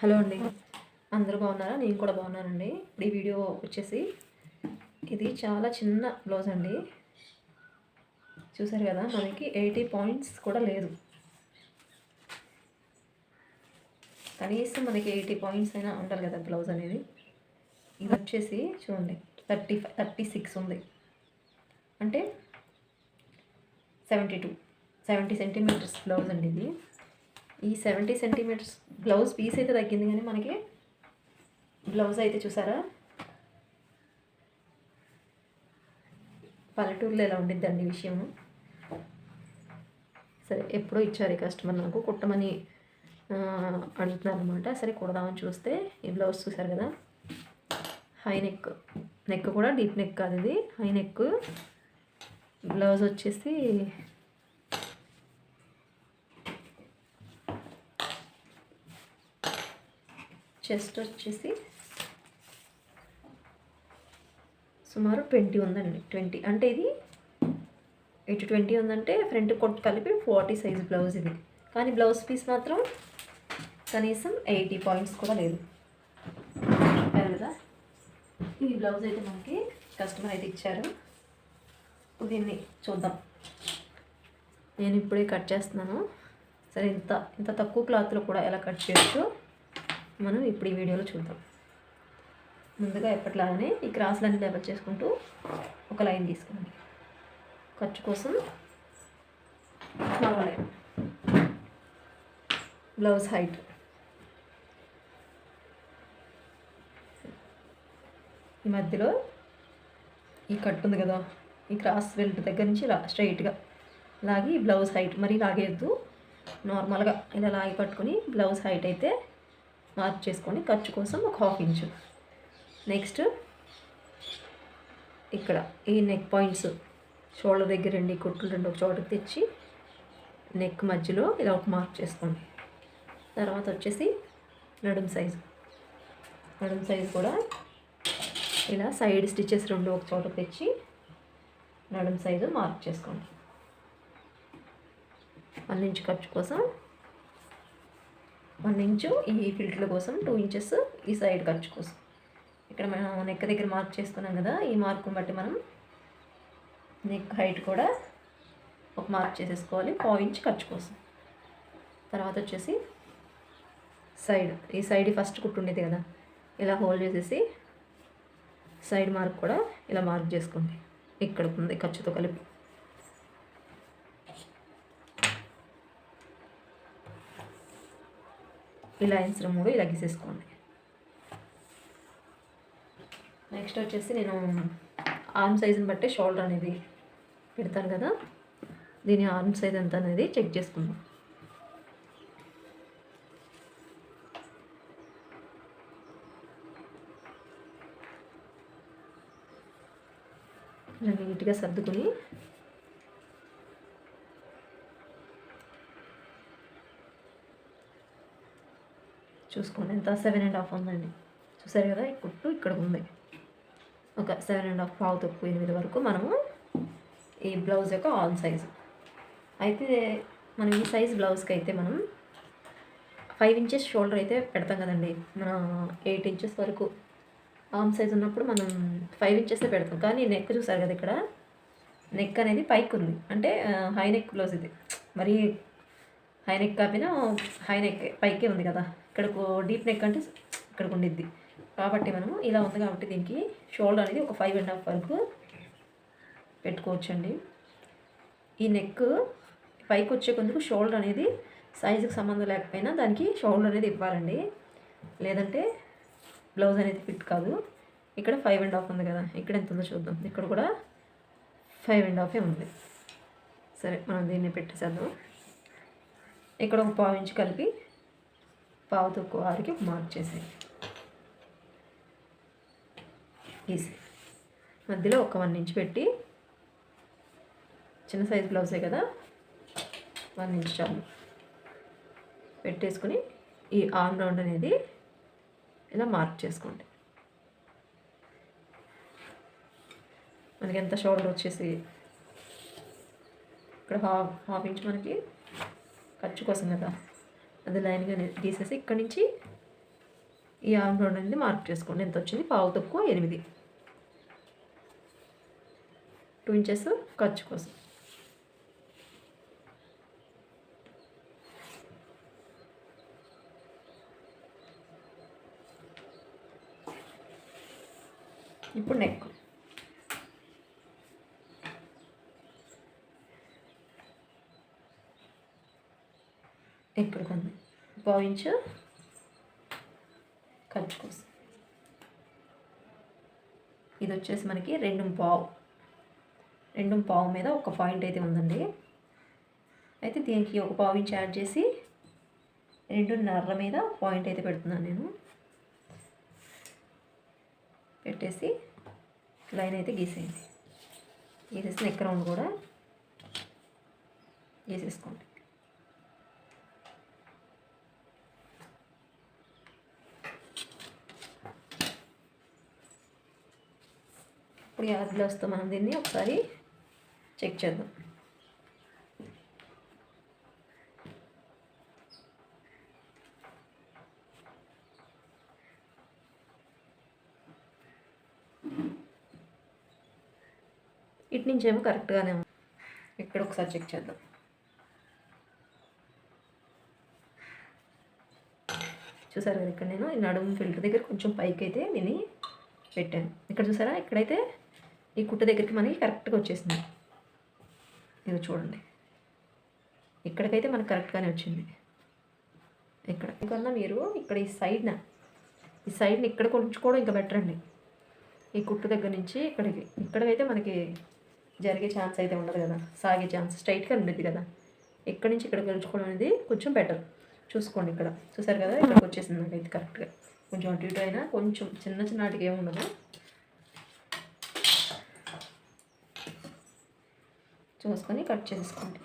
Hello అండి. అందరూ బాగున్నారా? నేను కూడా బాగున్నానండి. ఇప్పుడు ఈ వీడియో వచ్చేసి ఇది చాలా చిన్న బ్లౌజ్ అండి. చూసారు కదా మనకి ఎయిటీ పాయింట్స్ కూడా లేదు. కనీసం మనకి ఎయిటీ పాయింట్స్ అయినా ఉండాలి కదా బ్లౌజ్ అనేది. ఇది వచ్చేసి చూడండి థర్టీ ఫైవ్ థర్టీ సిక్స్ ఉంది. అంటే seventy two seventy centimetres blouse అండి ఇది. ఈ సెవెంటీ సెంటీమీటర్స్ బ్లౌజ్ పీస్ అయితే తగ్గింది కానీ మనకి బ్లౌజ్ అయితే చూసారా? పల్లెటూరులో ఎలా ఉండిద్దండి విషయము? సరే ఎప్పుడో ఇచ్చారు ఈ కస్టమర్ నాకు. కుట్టమని అడుగుతున్నారు అనమాట సరే కుడదామని చూస్తే ఈ బ్లౌజ్ చూసారు కదా? హై నెక్ నెక్ కూడా డీప్ నెక్ కాదు ఇది. హై నెక్ బ్లౌజ్ వచ్చేసి చెస్ట్ వచ్చేసి సుమారు ట్వంటీ ఉందండి. ట్వంటీ అంటే ఇది ఎయిట్ ట్వంటీ ఉందంటే ఫ్రంట్ కొట్టు కలిపి ఫార్టీ సైజ్ బ్లౌజ్ ఇది. కానీ బ్లౌజ్ పీస్ మాత్రం కనీసం ఎయిటీ పాయింట్స్ కూడా లేదు. కదా? ఈ బ్లౌజ్ అయితే మనకి కస్టమర్ అయితే ఇచ్చారు. దీన్ని చూద్దాం. నేను ఇప్పుడే కట్ చేస్తున్నాను. సరే ఇంత ఇంత తక్కువ క్లాత్లో కూడా ఎలా కట్ చేయొచ్చు? మనం ఇప్పుడు ఈ వీడియోలో చూద్దాం. ముందుగా ఎప్పట్లాగానే ఈ క్రాస్లన్నీ డబల్ చేసుకుంటూ ఒక లైన్ తీసుకోండి. ఖర్చు కోసం మరో లైన్. Blouse height. ఈ మధ్యలో ఈ కట్ ఉంది కదా ఈ క్రాస్ బెల్ట్ దగ్గర నుంచి లా స్ట్రైట్గా లాగి బ్లౌజ్ హైట్ మరీ లాగేద్దు నార్మల్గా ఇలా లాగి పట్టుకుని బ్లౌజ్ హైట్ అయితే మార్క్ చేసుకొని ఖర్చు కోసం ఒక హాఫ్ ఇంచు. నెక్స్ట్ ఇక్కడ ఈ నెక్ పాయింట్స్ షోల్డర్ దగ్గర రెండు ఈ కుట్లు రెండు ఒక చోటకి తెచ్చి నెక్ మధ్యలో ఇలా ఒక మార్క్ చేసుకోండి. తర్వాత వచ్చేసి నడుం సైజు. నడుం సైజు కూడా ఇలా సైడ్ స్టిచెస్ రెండు ఒక చోట తెచ్చి నడుం సైజు మార్క్ చేసుకోండి. వన్ ఖర్చు కోసం వన్ ఇంచు ఈ ఫిల్టర్ కోసం టూ ఇంచెస్ ఈ సైడ్ ఖర్చు కోసం. ఇక్కడ మనం నెక్ దగ్గర మార్క్ చేసుకున్నాం కదా ఈ మార్కుని బట్టి మనం నెక్ హైట్ కూడా ఒక మార్క్ చేసేసుకోవాలి పావు ఇంచ్ ఖర్చు కోసం. తర్వాత వచ్చేసి సైడ్ ఈ సైడ్ ఫస్ట్ కుట్టుండేది కదా ఇలా హోల్డ్ చేసేసి సైడ్ మార్క్ కూడా ఇలా మార్క్ చేసుకోండి. ఇక్కడ ఉంది ఖర్చుతో కలిపి. ఇలా లైన్స్ మూడు ఇలా గీసేసుకోండి. నెక్స్ట్ వచ్చేసి నేను ఆర్మ్ సైజుని బట్టి షోల్డర్ అనేది పెడతాను కదా. దీని ఆర్మ్ సైజ్ ఎంత అనేది చెక్ చేసుకుందాం. ఇలా నీట్గా సర్దుకుని చూసుకోండి. ఎంత? సెవెన్ అండ్ హాఫ్ ఉందండి. చూసారు కదా ఈ కుట్టు ఇక్కడ ఉంది. ఒక సెవెన్ అండ్ హాఫ్ పావు తక్కువ ఎనిమిది వరకు మనము ఈ బ్లౌజ్ యొక్క ఆన్ సైజు అయితే మనం ఈ సైజ్ బ్లౌజ్కి అయితే మనం ఫైవ్ ఇంచెస్ షోల్డర్ అయితే పెడతాం కదండి. మన ఎయిట్ ఇంచెస్ వరకు ఆర్మ్ సైజ్ ఉన్నప్పుడు మనం ఫైవ్ ఇంచెస్ పెడతాం. కానీ నెక్ చూసారు కదా ఇక్కడ? నెక్ అనేది పైకి ఉంది. అంటే హై నెక్ బ్లౌజ్ ఇది. మరి హై నెక్ కాకపోయినా హై నెక్ పైకే ఉంది కదా. ఇక్కడకు డీప్ నెక్ అంటే ఇక్కడికి ఉండిద్ది కాబట్టి మనము ఇలా ఉంది కాబట్టి దీనికి షోల్డర్ అనేది ఒక ఫైవ్ అండ్ హాఫ్ వరకు పెట్టుకోవచ్చండి. ఈ నెక్ పైకి వచ్చే కొందుకు షోల్డర్ అనేది సైజుకి సంబంధం లేకపోయినా దానికి షోల్డర్ అనేది ఇవ్వాలండి. లేదంటే బ్లౌజ్ అనేది ఫిట్ కాదు. ఇక్కడ ఫైవ్ అండ్ హాఫ్ ఉంది కదా ఇక్కడ ఎంత ఉందో చూద్దాం. ఇక్కడ కూడా ఫైవ్ అండ్ హాఫే ఉంది. సరే మనం దీన్ని పెట్టేసేద్దాం. ఇక్కడ ఒక పావు ఇంచు కలిపి పావు తక్కువ ఆరికి మార్క్ చేసి ఈజీ మధ్యలో ఒక వన్ ఇంచ్ పెట్టి చిన్న సైజ్ బ్లౌజే కదా? వన్ ఇంచ్ చాలు. పెట్టేసుకుని ఈ ఆర్మ్ రౌండ్ అనేది ఇలా మార్క్ చేసుకోండి. మనకి ఎంత షోల్డర్ వచ్చేసి ఇక్కడ హాఫ్ హాఫ్ ఇంచ్ మనకి ఖర్చు కోసం కదా? అది లైన్గా తీసేసి ఇక్కడ నుంచి ఈ ఆర్మ్ రౌండ్ అనేది మార్క్ చేసుకోండి. ఎంత వచ్చింది? పావు తక్కువ ఎనిమిది. టూ ఇంచెస్ ఖర్చు కోసం. ఇప్పుడు నెక్ ఇక్కడ కొంది పావు ఇంచు ఖర్చు కోసం. ఇది వచ్చేసి మనకి రెండు పావు. రెండు పావు మీద ఒక పాయింట్ అయితే ఉందండి. అయితే దీనికి ఒక పావు ఇంచ్ యాడ్ చేసి రెండున్నర మీద పాయింట్ అయితే పెడుతున్నాను నేను. పెట్టేసి లైన్ అయితే గీసేయండి. గీసేసి నెక్ రౌండ్ కూడా గీసేసుకోండి. ఇప్పుడు యాడ్ గ్లాస్తో మనం దీన్ని ఒకసారి చెక్ చేద్దాం. ఇటు నుంచి ఏమో కరెక్ట్గానే ఉంది. ఇక్కడ ఒకసారి చెక్ చేద్దాం. చూసారు కదా ఇక్కడ నేను ఈ నడుము ఫిల్టర్ దగ్గర కొంచెం పైకి అయితే దీన్ని పెట్టాను. ఇక్కడ చూసారా? ఇక్కడైతే ఈ కుట్ట దగ్గరికి మనకి కరెక్ట్గా వచ్చేసింది. ఇది చూడండి. ఇక్కడికైతే మనకు కరెక్ట్గానే వచ్చింది. ఇక్కడ ఇంకన్నా మీరు ఇక్కడ ఈ సైడ్న ఈ సైడ్ని ఇక్కడ కొంచుకోవడం ఇంకా బెటర్ అండి. ఈ కుట్టు దగ్గర నుంచి ఇక్కడికి ఇక్కడికైతే మనకి జరిగే ఛాన్స్ అయితే ఉండదు కదా. సాగే ఛాన్స్ స్ట్రైట్గా ఉండేది కదా. ఇక్కడ నుంచి ఇక్కడ గెలుచుకోవడం అనేది కొంచెం బెటర్. చూసుకోండి ఇక్కడ. చూసారు కదా ఇక్కడికి వచ్చేసింది నాకైతే కరెక్ట్గా. కొంచెం అటు ఇటు అయినా కొంచెం చిన్న చిన్న ఏముండదు ఏమి ఉండదు చూసుకొని కట్ చేసుకోండి.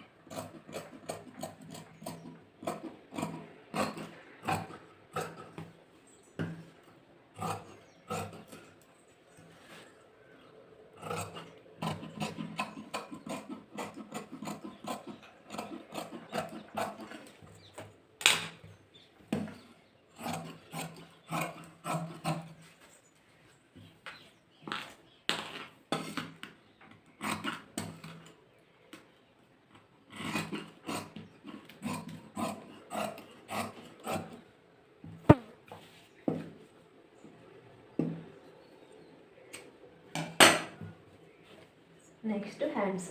నెక్స్ట్ హ్యాండ్స్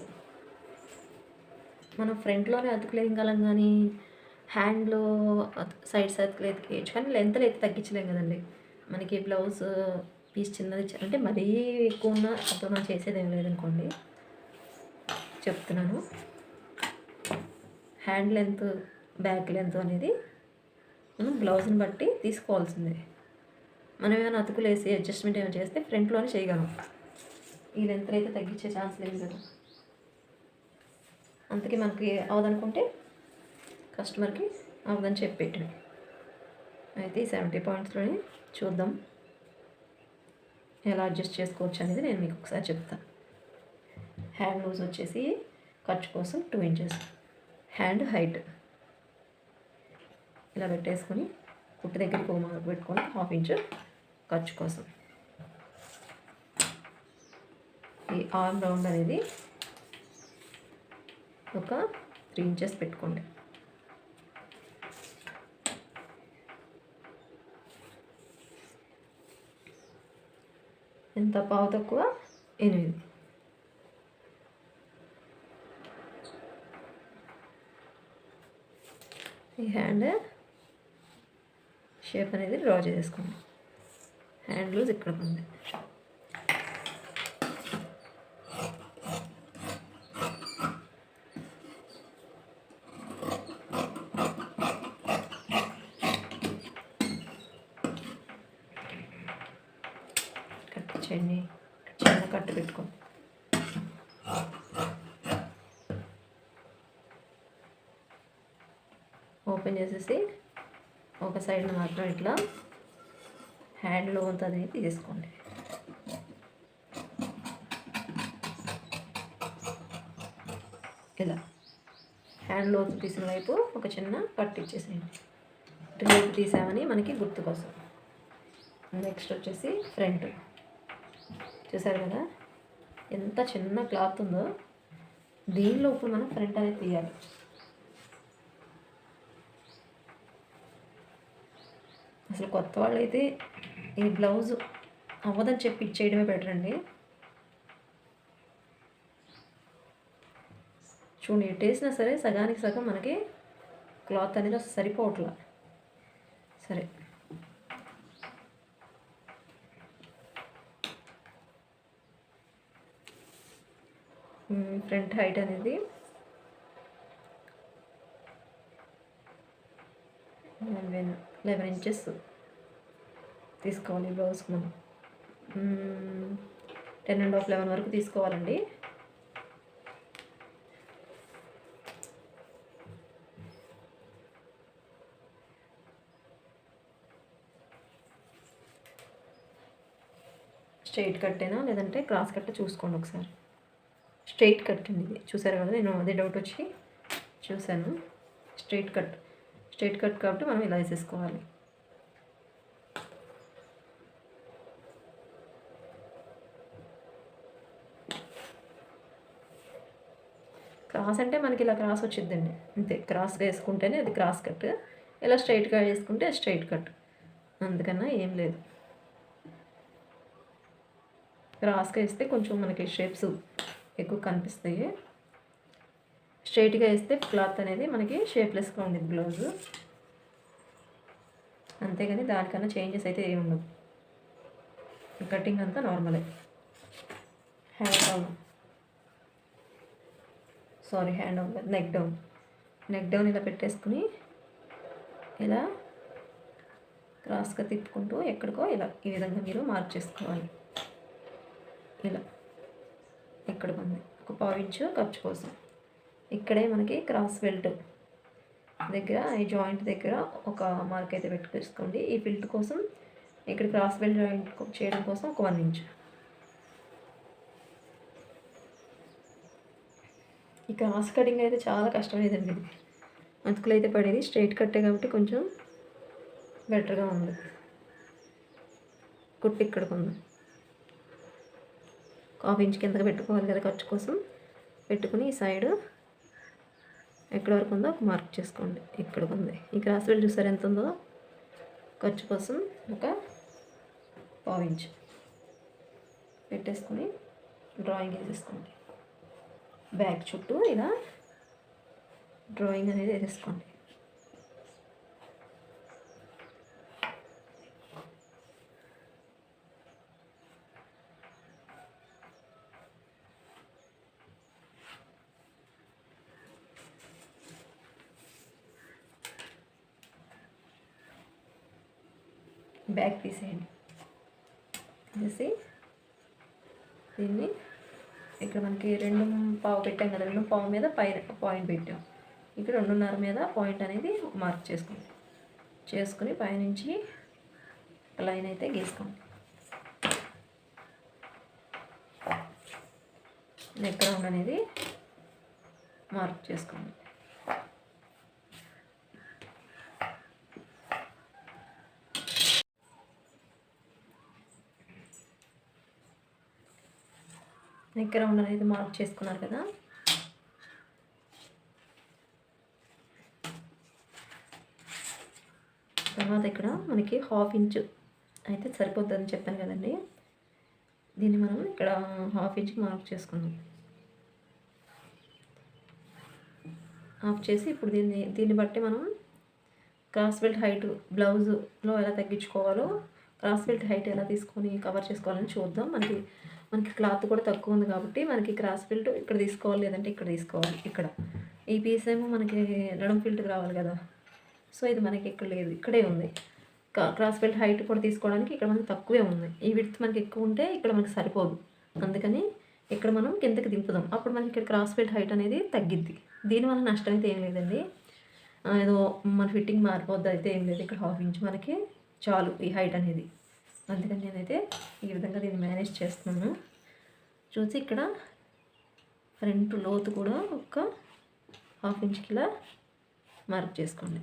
మనం ఫ్రంట్లోనే అతుకులేయగలం కానీ హ్యాండ్లో సైడ్స్ అతుకులు ఎతికేయచ్చు కానీ లెంత్లు అయితే తగ్గించలేం కదండి. మనకి బ్లౌజ్ పీస్ చిన్నది అంటే మరీ ఎక్కువ ఉన్న అప్పుడు మనం చేసేది ఏం లేదనుకోండి. చెప్తున్నాను. హ్యాండ్ లెంత్ బ్యాక్ లెంత్ అనేది మనం బ్లౌజ్ని బట్టి తీసుకోవాల్సిందే. మనం ఏమైనా అతుకులేసి అడ్జస్ట్మెంట్ ఏమైనా చేస్తే ఫ్రంట్లోనే చేయగలం. ఈ లెంత్ అయితే తగ్గించే ఛాన్స్ లేదు కదా. అందుకే మనకి అవదనుకుంటే కస్టమర్కి అవదని చెప్పి పెట్టండి అయితే ఈ సెవెంటీ పాయింట్స్లోనే చూద్దాం. ఎలా అడ్జస్ట్ చేసుకోవచ్చు అనేది నేను మీకు ఒకసారి చెప్తాను హ్యాండ్ లూజ్ వచ్చేసి ఖర్చు కోసం టూ ఇంచెస్ హ్యాండ్ హైట్ ఇలా పెట్టేసుకొని కుట్టు దగ్గరికి ఒక మార్క్ పెట్టుకొని హాఫ్ ఇంచ్ ఖర్చు కోసం. ఈ ఆర్మ్ రౌండ్ అనేది ఒక త్రీ ఇంచెస్ పెట్టుకోండి. ఎంత పావు తక్కువ? ఎనిమిది. ఈ హ్యాండ్ షేప్ అనేది డ్రా చేసుకోండి హ్యాండ్ లూజ్ ఇక్కడ ఉంది. చెన్ని చిన్న కట్టు పెట్టుకోండి ఓపెన్ చేసేసి ఒక సైడ్ మాత్రం ఇట్లా హ్యాండ్లో అనేది తీసుకోండి. ఇలా హ్యాండ్లో తీసిన వైపు ఒక చిన్న కట్ ఇచ్చేసేయండి. ఇటువైపు తీసామని మనకి గుర్తు కోసం నెక్స్ట్ వచ్చేసి ఫ్రంట్. చూసారు కదా? ఎంత చిన్న క్లాత్ ఉందో దీనిలో ఇప్పుడు మనం ఫ్రంట్ అనేది తీయాలి. అసలు కొత్త వాళ్ళు అయితే ఈ బ్లౌజ్ అవ్వదని చెప్పి ఇచ్చేయడమే బెటర్ అండి. చూడండి ఎటు వేసినా సరే సగానికి సగం మనకి క్లాత్ అనేది సరిపోవట్లా. సరే. ఫ్రంట్ హైట్ అనేది. లెవెన్ లెవెన్ ఇంచెస్ తీసుకోవాలి బ్లౌజ్కి మనం. టెన్ అండ్ హాఫ్ లెవెన్ వరకు తీసుకోవాలండి. స్ట్రైట్ కట్టేనా లేదంటే క్రాస్ కట్ట చూసుకోండి ఒకసారి. స్ట్రైట్ కట్ అండి ఇది చూసారు కదా నేను అదే డౌట్ వచ్చి చూశాను. Straight cut. స్ట్రైట్ కట్ కాబట్టి మనం ఇలా వేసేసుకోవాలి. క్రాస్ అంటే మనకి ఇలా క్రాస్ వచ్చిద్దండి. అంతే క్రాస్గా వేసుకుంటేనే అది క్రాస్ కట్. ఇలా స్ట్రైట్గా వేసుకుంటే స్ట్రైట్ కట్. అందుకన్నా ఏం లేదు. క్రాస్గా వేస్తే కొంచెం మనకి షేప్స్ ఎక్కువ కనిపిస్తాయి. స్ట్రైట్గా వేస్తే క్లాత్ అనేది మనకి షేప్లెస్గా ఉండేది బ్లౌజు. అంతేగాని దానికన్నా చేంజెస్ అయితే ఏమి ఉండవు. కటింగ్ అంతా నార్మలే. Hand down sorry hand down neck down neck down ఇలా పెట్టేసుకుని ఇలా క్రాస్గా తిప్పుకుంటూ ఎక్కడికో ఇలా ఈ విధంగా మీరు మార్క్ చేసుకోవాలి. ఇలా. ఇక్కడ ఉంది? ఒక పావు ఇంచు ఖర్చు కోసం. ఇక్కడే మనకి క్రాస్ బెల్ట్ దగ్గర ఈ జాయింట్ దగ్గర ఒక మార్క్ అయితే పెట్టుకోండి. ఈ ఫిల్ట్ కోసం ఇక్కడ క్రాస్ బెల్ట్ జాయింట్ చేయడం కోసం ఒక వన్ ఇంచ్ ఈ క్రాస్ కటింగ్ అయితే చాలా కష్టమైందండి. ఇది అతుకులు అయితే పడేది స్ట్రైట్ కట్టే కాబట్టి కొంచెం బెటర్గా ఉంది. కుట్టు ఇక్కడికి ఉంది. హాఫ్ ఇంచ్ కిందకి పెట్టుకోవాలి కదా ఖర్చు కోసం. పెట్టుకుని ఈ సైడ్ ఎక్కడ వరకు ఉందో ఒక మార్క్ చేసుకోండి. ఇక్కడ ఉంది. ఈ క్రాస్ బెల్ట్ చూసారు ఎంత ఉందో? ఖర్చు కోసం ఒక పావు ఇంచ్. పెట్టేసుకొని డ్రాయింగ్ వేసేసుకోండి. బ్యాగ్ చుట్టూ ఇలా డ్రాయింగ్ అనేది వేసేసుకోండి బ్యాక్ తీసేయండి. తీసి దీన్ని ఇక్కడ మనకి రెండు పావు పెట్టాం కదా రెండు పావు మీద పైన పాయింట్ పెట్టాం. ఇక్కడ రెండున్నర మీద పాయింట్ అనేది మార్క్ చేసుకోండి. చేసుకుని పైనుంచి లైన్ అయితే గీసుకోండి. నెక్ రౌండ్ అనేది మార్క్ చేసుకోండి. నెక్ రౌండ్ అనేది మార్క్ చేసుకున్నారు కదా. తర్వాత ఇక్కడ మనకి హాఫ్ ఇంచ్ అయితే సరిపోతుందని చెప్పాను కదండి. దీన్ని మనం ఇక్కడ హాఫ్ ఇంచ్కి మార్క్ చేసుకుందాం. ఆఫ్ చేసి ఇప్పుడు దీన్ని దీన్ని బట్టి మనం క్రాస్ బెల్ట్ హైట్ బ్లౌజ్లో ఎలా తగ్గించుకోవాలో క్రాస్ బెల్ట్ హైట్ ఎలా తీసుకొని కవర్ చేసుకోవాలని చూద్దాం. మనకి మనకి క్లాత్ కూడా తక్కువ ఉంది కాబట్టి మనకి క్రాస్ ఫిల్ట్ ఇక్కడ తీసుకోవాలి లేదంటే ఇక్కడ తీసుకోవాలి ఇక్కడ. ఈ పీస్ ఏమో మనకి రడం ఫిల్ట్కి రావాలి కదా. సో ఇది మనకి ఇక్కడ లేదు ఇక్కడే ఉంది. క్రాస్ బెల్ట్ హైట్ కూడా తీసుకోవడానికి ఇక్కడ మనకి తక్కువే ఉంది. ఈ విడ్త్ మనకి ఎక్కువ ఉంటే ఇక్కడ మనకి సరిపోదు. అందుకని ఇక్కడ మనం కిందకి దింపుదాం. అప్పుడు మనకి ఇక్కడ క్రాస్ బెల్ట్ హైట్ అనేది తగ్గిద్ది. దీనివల్ల నష్టం అయితే ఏం లేదండి. ఏదో మన ఫిట్టింగ్ మారిపోద్ది అయితే ఏం లేదు. ఇక్కడ హాఫ్ ఇంచ్ మనకి చాలు ఈ హైట్ అనేది. అందుకని నేనైతే ఈ విధంగా దీన్ని మేనేజ్ చేస్తున్నాను. చూసి ఇక్కడ ఫ్రంట్ లోతు కూడా ఒక హాఫ్ ఇంచ్కి ఇలా మార్క్ చేసుకోండి.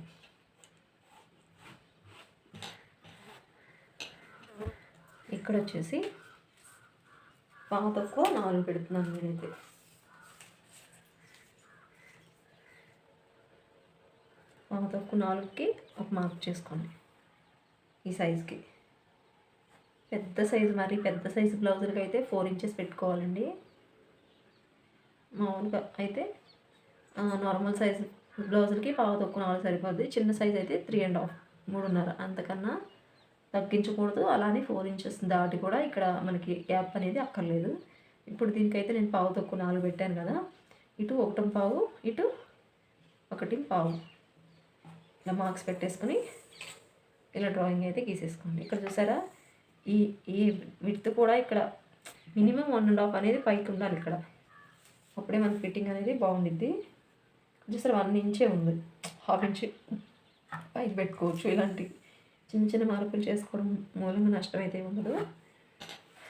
ఇక్కడ వచ్చేసి పాతకు తక్కువ నాలుగు పెడుతున్నాను నేనైతే. పాతకు నాలుగుకి ఒక మార్క్ చేసుకోండి ఈ సైజ్కి. పెద్ద సైజు మరి పెద్ద సైజు బ్లౌజులకి అయితే ఫోర్ ఇంచెస్ పెట్టుకోవాలండి. మామూలుగా అయితే నార్మల్ సైజు బ్లౌజులకి పావు తక్కువ నాలుగు సరిపోద్ది. చిన్న సైజు అయితే త్రీ అండ్ హాఫ్ మూడున్నర. అంతకన్నా తగ్గించకూడదు. అలానే ఫోర్ ఇంచెస్ దాటి కూడా ఇక్కడ మనకి గ్యాప్ అనేది అక్కర్లేదు. ఇప్పుడు దీనికైతే నేను పావు తక్కువ నాలుగు పెట్టాను కదా. ఇటు ఒకటి పావు ఇటు ఒకటి పావు. ఇలా మార్క్స్ పెట్టేసుకొని ఇలా డ్రాయింగ్ అయితే గీసేసుకోండి. ఇక్కడ చూసారా? ఈ ఈ విడ్త్ కూడా ఇక్కడ మినిమం వన్ అండ్ హాఫ్ అనేది పైకి ఉండాలి ఇక్కడ. అప్పుడే మన ఫిట్టింగ్ అనేది బాగుండిద్ది. చూసారు వన్ ఇంచే ఉంది. హాఫ్ ఇంచ్ పైకి పెట్టుకోవచ్చు ఇలాంటి చిన్న చిన్న మార్పులు చేసుకోవడం మూలంగా నష్టం అయితే ఉండదు.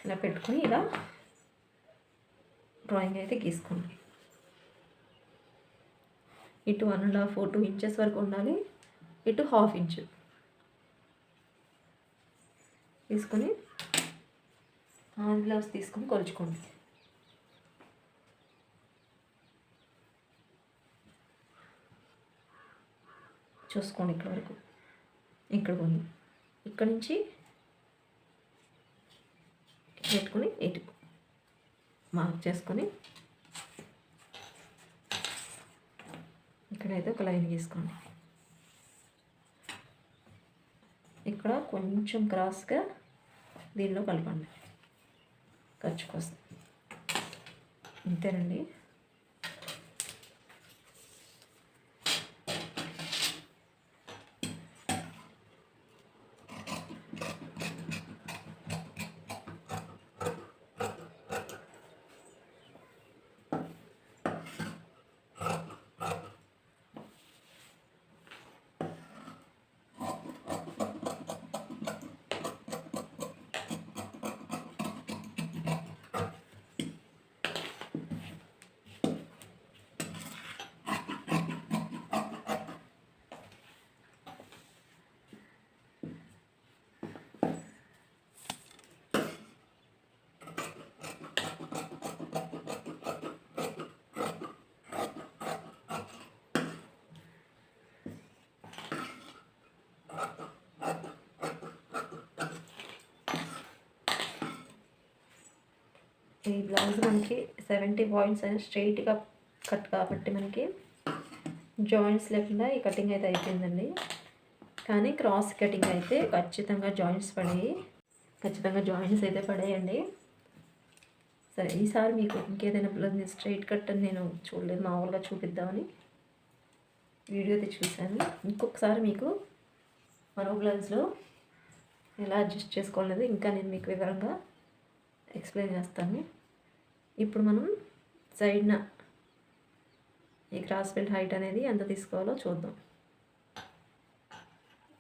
ఇలా పెట్టుకొని ఇలా డ్రాయింగ్ అయితే గీసుకోండి. ఇటు one and half two inches వరకు ఉండాలి. ఇటు హాఫ్ ఇంచు. తీసుకొని హ్యాండ్ గ్లౌస్ తీసుకొని కొలుచుకోండి. చూసుకోండి ఇక్కడ వరకు. ఇక్కడ ఉంది ఇక్కడ నుంచి పెట్టుకొని ఇటు మార్క్ చేసుకొని ఇక్కడైతే ఒక లైన్ గీసుకోండి. ఇక్కడ కొంచెం క్రాస్గా దీనిలో కలపండి. ఖర్చు కోసం. అంతేనండి ఈ బ్లౌజ్ మనకి సెవెంటీ పాయింట్స్ అని స్ట్రైట్గా కట్ కాబట్టి మనకి జాయింట్స్ లేకుండా ఈ కటింగ్ అయితే అయిపోయిందండి. కానీ క్రాస్ కటింగ్ అయితే ఖచ్చితంగా జాయింట్స్ పడాయి. ఖచ్చితంగా జాయింట్స్ అయితే పడేయండి. సరే ఈసారి మీకు ఇంకేదైనా బ్లౌజ్ స్ట్రైట్ కట్ అని నేను చూడలేదు మామూలుగా చూపిద్దామని వీడియో అయితే చూశాను. ఇంకొకసారి మీకు మరో బ్లౌజ్లో ఎలా అడ్జస్ట్ చేసుకోవాలనేది ఇంకా నేను మీకు వివరంగా ఎక్స్ప్లెయిన్ చేస్తాను. ఇప్పుడు మనం సైడ్న ఈ క్రాస్ బెల్ట్ హైట్ అనేది ఎంత తీసుకోవాలో చూద్దాం.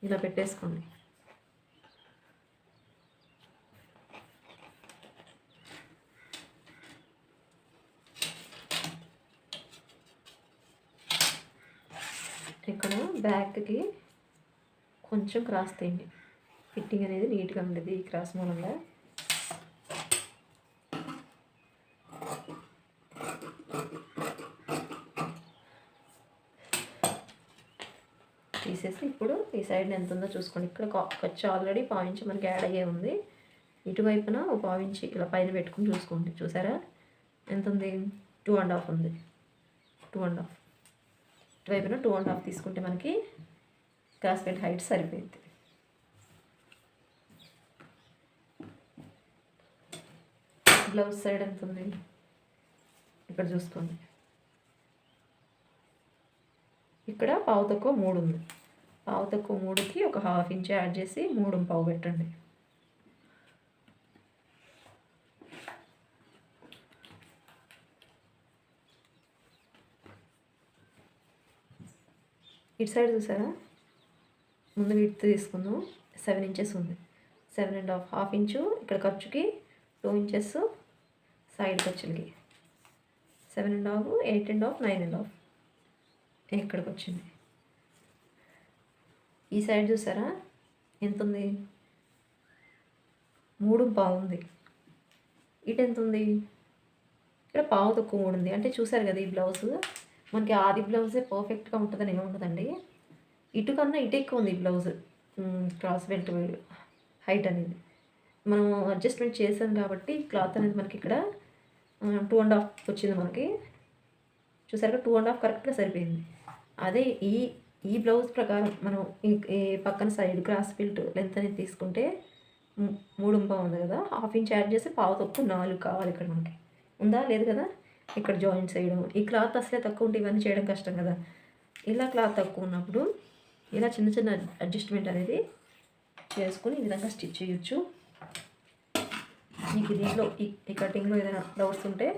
ఇలా పెట్టేసుకోండి. ఇక్కడ బ్యాక్కి కొంచెం క్రాస్ తీయండి. ఫిట్టింగ్ అనేది నీట్గా ఉండేది ఈ క్రాస్ మూలంగా. తీసేసి ఇప్పుడు ఈ సైడ్ ఎంత ఉందో చూసుకోండి. ఇక్కడ ఖర్చు ఆల్రెడీ పావించి మనకి యాడ్ అయ్యే ఉంది. ఇటువైపున పావించి ఇలా పైన పెట్టుకుని చూసుకోండి. చూసారా? ఎంత ఉంది టూ అండ్ హాఫ్ ఉంది. టూ అండ్ హాఫ్ ఇటువైపున టూ అండ్ హాఫ్ తీసుకుంటే మనకి క్రాస్పెట్ హైట్ సరిపోయింది. బ్లౌజ్ సైడ్ ఎంత ఉంది ఇక్కడ చూసుకోండి. ఇక్కడ పావు తక్కువ మూడు ఉంది. పావు తక్కువ మూడుకి ఒక హాఫ్ ఇంచ్ యాడ్ చేసి మూడు పావు పెట్టండి. ఇటు సైడ్ చూసారా? ముందు విడ్త్ తీసుకుందాం. సెవెన్ ఇంచెస్ ఉంది. Seven and half half inch ఇక్కడ ఖర్చుకి టూ ఇంచెస్ సైడ్ ఖర్చులకి seven and half eight and half nine and half ఇక్కడికి వచ్చింది? ఈ సైడ్ చూసారా? ఎంత ఉంది మూడు బాగుంది. ఇటు ఎంత ఉంది ఇక్కడ పావు తక్కువ మూడు ఉంది. అంటే చూసారు కదా ఈ బ్లౌజ్? మనకి ఆది బ్లౌజే పర్ఫెక్ట్గా ఉంటుందని ఏమి ఇటు కన్నా ఇటు ఎక్కువ ఉంది ఈ బ్లౌజ్. క్రాస్ బెల్ట్ హైట్ అనేది. మనం అడ్జస్ట్మెంట్ చేసాం కాబట్టి క్లాత్ అనేది మనకి ఇక్కడ టూ అండ్ హాఫ్ వచ్చింది మనకి. చూసారుగా టూ అండ్ హాఫ్ కరెక్ట్గా సరిపోయింది. అదే ఈ ఈ బ్లౌజ్ ప్రకారం మనం ఈ పక్కన సైడ్ క్రాస్ ఫిల్ట్ లెంత్ అనేది తీసుకుంటే మూడు పావు ఉంది కదా. హాఫ్ ఇంచ్ యాడ్ చేసి పావు తక్కువ నాలుగు కావాలి ఇక్కడ మనకి. ఉందా? లేదు కదా? ఇక్కడ జాయింట్స్ వేయడం ఈ క్లాత్ అసలే తక్కువ ఉంటే ఇవన్నీ చేయడం కష్టం కదా. ఇలా క్లాత్ తక్కువ ఉన్నప్పుడు ఇలా చిన్న చిన్న అడ్జస్ట్మెంట్ అనేది చేసుకుని ఈ విధంగా స్టిచ్ చేయొచ్చు. మీకు దీంట్లో ఈ ఈ కటింగ్లో ఏదైనా డౌట్స్ ఉంటే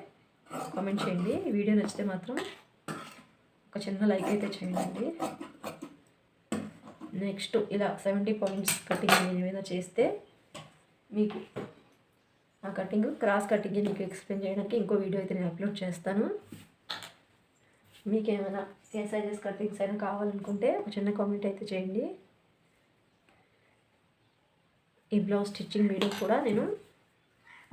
కామెంట్ చేయండి. వీడియో నచ్చితే మాత్రం ఒక చిన్న లైక్ అయితే చేయండి. నెక్స్ట్ ఇలా సెవెంటీ పాయింట్స్ కటింగ్ ఏమైనా చేస్తే మీకు ఆ కటింగ్ క్రాస్ కటింగ్ మీకు ఎక్స్ప్లెయిన్ చేయడానికి ఇంకో వీడియో అయితే నేను అప్లోడ్ చేస్తాను. మీకు ఏమైనా ఏ సైజెస్ కటింగ్స్ అయినా కావాలనుకుంటే ఒక చిన్న కామెంట్ అయితే చేయండి. ఈ బ్లౌజ్ స్టిచ్చింగ్ వీడియో కూడా నేను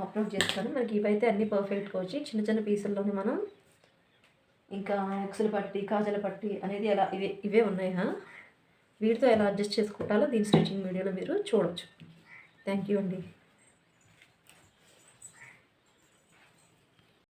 అప్లోడ్ చేస్తాను. మనకి ఇవైతే అన్నీ పర్ఫెక్ట్గా వచ్చి చిన్న చిన్న పీసుల్లోనే మనం ఇంకా ఎక్సుల పట్టి కాజల పట్టి అనేది ఎలా ఇవే ఇవే ఉన్నాయి వీటితో ఎలా అడ్జస్ట్ చేసుకుంటారో దీని స్టిచ్చింగ్ వీడియోలో మీరు చూడవచ్చు థ్యాంక్ యూ అండి.